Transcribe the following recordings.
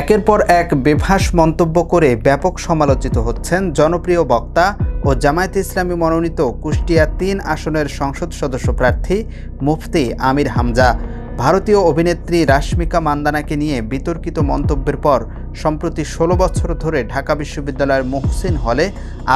একের পর এক বেভাস মন্তব্য করে ব্যাপক সমালোচিত হচ্ছেন জনপ্রিয় বক্তা ও জামায়াতে ইসলামী মনোনীত কুষ্টিয়া তিন আসনের সংসদ সদস্য প্রার্থী মুফতি আমির হামজা। ভারতীয় অভিনেত্রী রাশ্মিকা মান্দানাকে নিয়ে বিতর্কিত মন্তব্যের পর সম্প্রতি ষোলো বছর ধরে ঢাকা বিশ্ববিদ্যালয়ের মহসিন হলে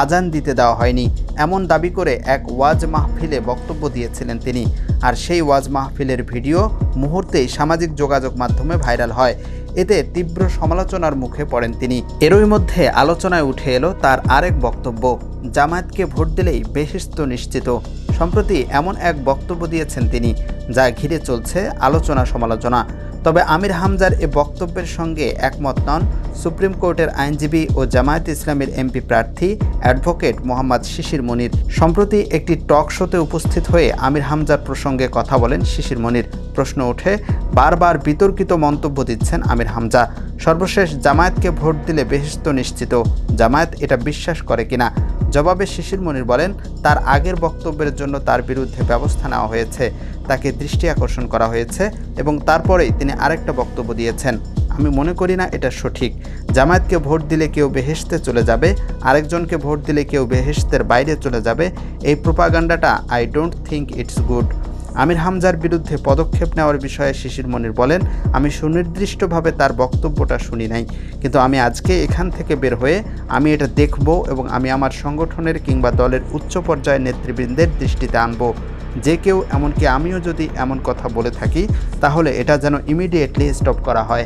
আজান দিতে দেওয়া হয়নি। এমন দাবি করে এক ওয়াজ মাহফিলে বক্তব্য দিয়েছিলেন তিনি। আর সেই ওয়াজ মাহফিলের ভিডিও মুহূর্তেই সামাজিক যোগাযোগ মাধ্যমে ভাইরাল হয়। এতে তীব্র সমালোচনার মুখে পড়েন তিনি। এরই মধ্যে আলোচনায় উঠে এলো তার আরেক বক্তব্য, জামায়াতকে ভোট দিলেই বেশিস্ত নিশ্চিত। সম্প্রতি এমন এক বক্তব্য দিয়েছেন তিনি, যা ঘিরে চলছে আলোচনা সমালোচনা। তবে আমির হামজার এ বক্তব্যের সঙ্গে একমত নন সুপ্রিম কোর্টের আইনজীবী ও জামায়াত ইসলামের এমপি প্রার্থী অ্যাডভোকেট মোহাম্মদ শিশির মনির। সম্প্রতি একটি টক শোতে উপস্থিত হয়ে আমির হামজার প্রসঙ্গে কথা বলেন শিশির মনির। প্রশ্ন ওঠে, বারবার বিতর্কিত মন্তব্য দিচ্ছেন আমির হামজা। সর্বশেষ জামায়াতকে ভোট দিলে বেহেস্ত নিশ্চিত। জামায়াত এটা বিশ্বাস করে কিনা? জবাবে শিশির মনির বলেন, তার আগের বক্তব্যের জন্য তার বিরুদ্ধে ব্যবস্থা নেওয়া হয়েছে। তাকে দৃষ্টি আকর্ষণ করা হয়েছে এবং তারপরেই তিনি আরেকটা বক্তব্য দিয়েছেন। আমি মনে করি না এটা সঠিক। জামায়াতকে ভোট দিলে কেউ বেহেশতে চলে যাবে, আরেকজনকে ভোট দিলে কেউ বেহেশতের বাইরে চলে যাবে। এই প্রোপাগান্ডাটা I don't think it's good Amir হামজার বিরুদ্ধে পদক্ষেপ নেওয়ার বিষয়ে শিশির মনির বলেন, আমি সুনির্দিষ্টভাবে তার বক্তব্যটা শুনি নাই, কিন্তু আমি আজকে এখান থেকে বের হয়ে আমি এটা দেখব এবং আমি আমার সংগঠনের কিংবা দলের উচ্চ পর্যায়ের নেতৃবৃন্দের দৃষ্টিতে আনব। যে কেউ, এমনকি আমিও যদি এমন কথা বলে থাকি, তাহলে এটা যেন ইমিডিয়েটলি স্টপ করা হয়।